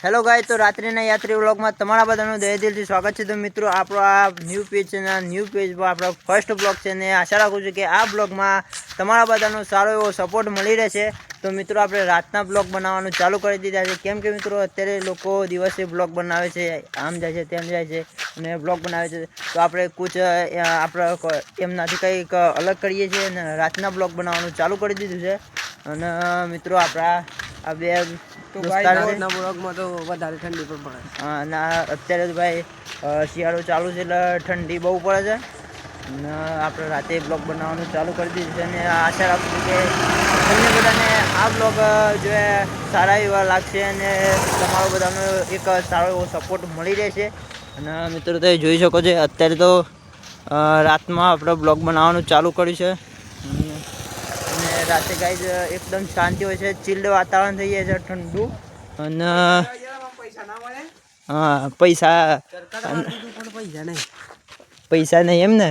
Hello ગાય તો રાત્રિના યાત્રી વ્લોગમાં તમારા બધાનું દય દિલથી સ્વાગત છે. તો મિત્રો, આપણો આ ન્યૂ પેજ છે ન્યૂ પેજ આપણો ફર્સ્ટ બ્લોગ છે ને, આશા રાખું છું કે આ બ્લોગમાં તમારા બધાનો સારો એવો સપોર્ટ મળી રહેશે. તો મિત્રો, આપણે રાતના બ્લોગ બનાવવાનું ચાલુ કરી દીધા છે. કેમ કે મિત્રો, અત્યારે લોકો દિવસે બ્લોગ બનાવે છે, આમ જાય છે, તેમ જાય છે, અને બ્લોગ બનાવે છે. તો આપણે કુછ આપણે એમનાથી કંઈક અલગ કરીએ છીએ અને રાતના બ્લોગ બનાવવાનું ચાલુ કરી દીધું છે. અને મિત્રો, આપણા આ બે તો દોસ્તાર ભાઈ બ્લોગમાં તો વધારે ઠંડી પણ પડે. હા, અને અત્યારે તો ભાઈ શિયાળો ચાલુ છે એટલે ઠંડી બહુ પડે છે. અને આપણે રાતે બ્લોગ બનાવવાનું ચાલુ કરી દીધું છે અને આશા રાખું છું કે તમને બધાને આ બ્લોગ જો સારા એવા લાગશે અને તમારો બધાનો એક સારો એવો સપોર્ટ મળી રહેશે. અને મિત્રો તમે જોઈ શકો છો અત્યારે તો રાતમાં આપણે બ્લોગ બનાવવાનું ચાલુ કર્યું છે. રાતે ગાઈઝ એકદમ શાંતિ હોય છે ચિલ્ડ વાતાવરણ થઈ જાય છે ઠંડુ. અને પૈસા ના મળે હા પૈસા પૈસા નહીં. પૈસા નહીં એમ ને?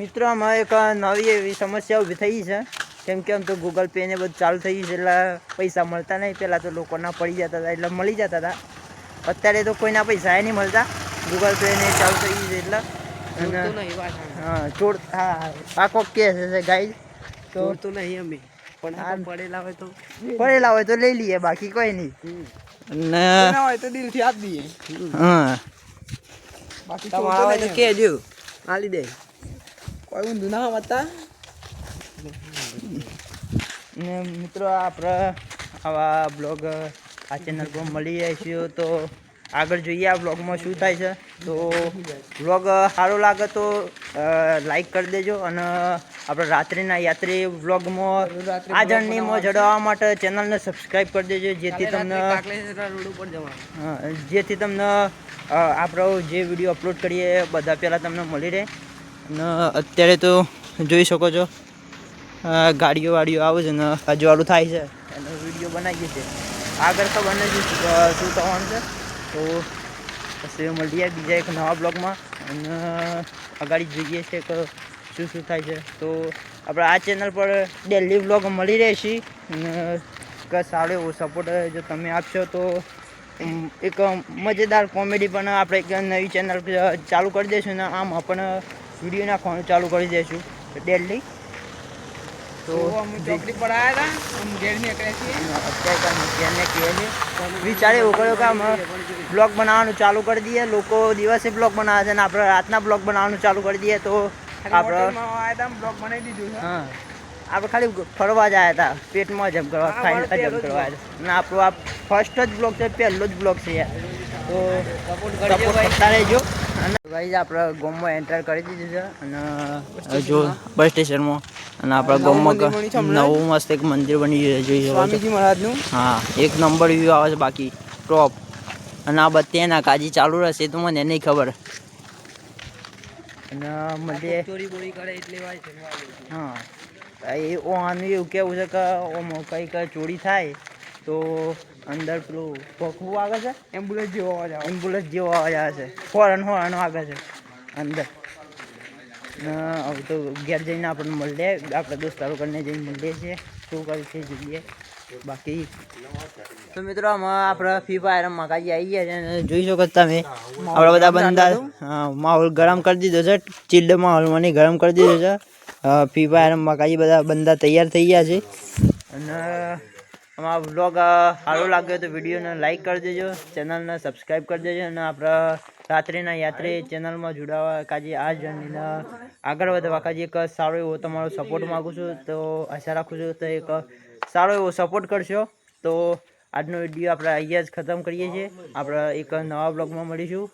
મિત્રો આમાં એક નવી એવી સમસ્યા ઊભી થઈ છે. કેમ કે આમ તો ગૂગલ પે ને બધું ચાલુ થઈ છે એટલે પૈસા મળતા નહીં. પહેલાં તો લોકોના પડી જતા હતા એટલે મળી જતા હતા. અત્યારે તો કોઈના પૈસા એ નહીં મળતા. ગૂગલ પે ને ચાલુ થઈ છે એટલે ચોરતું અને નહીં પાછા હા ચોર હા આ કે છે ગાઈ તો ચોરતું નહીં અમે. પણ પડેલા હોય તો. પડેલા હોય તો લઈ લઈએ બાકી કોઈ નહીં. અને હોય તો દિલથી આપી દઈએ. હા. બાકી તમારા હોય તો કહેજો. આલી દે. કોઈ ઊંધું ના હોતા ને મિત્રો આપણે આવા બ્લોગ આ ચેનલ પર મળી જાય છે તો આગળ જોઈએ આ બ્લોગમાં શું થાય છે. તો બ્લોગ સારો લાગે તો લાઈક કરી દેજો અને આપણે રાત્રિના યાત્રી બ્લોગમાં આ જર્નીમાં જોડાવા માટે ચેનલને સબસ્ક્રાઈબ કરી દેજો જેથી તમને જેથી તમને આપણો જે વીડિયો અપલોડ કરીએ એ બધા પહેલાં તમને મળી રહે. અને અત્યારે તો જોઈ શકો છો ગાડીઓ વાડીઓ આવે છે ને અજવાળું થાય છે. એનો વીડિયો બનાવીએ છીએ. આગળ ખબર નથી શું થવાનું છે? તો પછી મળીએ બીજા એક નવા બ્લોગમાં. અને અગાડી જોઈએ છે કે શું શું થાય છે. તો આપણે આ ચેનલ પર ડેલી બ્લોગ મળી રહેશે. અને કે સારો એવો સપોર્ટ જો તમે આપશો તો એક મજેદાર કોમેડી પણ આપણે એક નવી ચેનલ ચાલુ કરી દઈશું. ને આમાં પણ વીડિયો નાખવાનું ચાલુ કરી દઈશું. ડેલી તો અમે ચોકડી પર આવ્યા હતા અમે ઘેર નીકળ્યા છીએ. અત્યારે કાંઈ ધ્યાનને કહીએ છીએ. વિચાર એવું કે આમ બ્લોગ બનાવવાનું ચાલુ કરી દઈએ. લોકો દિવસે બ્લોગ બનાવે છે અને આપણે રાતના બ્લોગ બનાવવાનું ચાલુ કરી દઈએ તો આપણે બ્લોગ બનાવી દીધું હા. આપણે ખાલી ફરવા જ આવ્યા હતા. પેટમાં જમ કરવા ખાઈને મારો હજમ પહેલો જ કરવા અને આપણો આ ફર્સ્ટ જ બ્લોગ છે પહેલો જ બ્લોગ છે યાર. તો સપોર્ટ કરતા રહેજો. ભાઈ આપણે ગોમમાં એન્ટર કરી દીધું છે અને જો બસ સ્ટેશનમાં અને આપણા ગોમમાં મંદિર. નવું મસ્ત એક મંદિર બની ગયું છે જોઈ સ્વામીજી મહારાજનું. હા એક નંબર વ્યૂ આવે છે બાકી ટોપ અને આ બત્તી એના કાજી ચાલુ રહેશે તો મને નહીં ખબર. અને મળીએ ચોરી બોરી કરે એટલે હા. એ ઓ આનું એવું કેવું છે કે ઓમાં કંઈક ચોરી થાય તો અંદર પેલું ભોખવું આવે છે? એમ્બ્યુલન્સ જેવો અવાજ આવે. એમ્બ્યુલન્સ જેવો અવાજ આવે છે. ફોરન હોરન વાગે છે. અંદર. ને હવે તો ઘેર જઈને આપણને મળીએ. આપણે દોસ્તારો કરીને જઈને મળીએ છીએ. શું કરે છે જોઈએ. બાકી તો મિત્રો આમાં આપણે ફ્રી ફાયર મગાજી આવી ગયા છે અને જોઈ શકો તમે. આપણા બધા બંદા હા માહોલ ગરમ કરી દીધો છે. ચિલ્ડ માહોલ મને ગરમ કરી દીધો છે. ફ્રી ફાયર મગાજી બધા બંદા તૈયાર થઈ ગયા છે. અને અમારો બ્લોગ સારો લાગ્યો તો વિડીયોને લાઈક કરી દેજો ચેનલને સબસ્ક્રાઈબ કરી દેજો અને આપણા રાત્રિના યાત્રી ચેનલમાં જોડાવા કાજી આ જર્નીને આગળ વધવા. કાજી એક સારો એવો તમારો સપોર્ટ માગું છું, તો આશા રાખું છું તો એક સારો એવો સપોર્ટ કરશો. તો આજનો વીડિયો આપણે અહીંયા જ ખતમ કરીએ છીએ. આપણે એક નવા બ્લોગમાં મળીશું.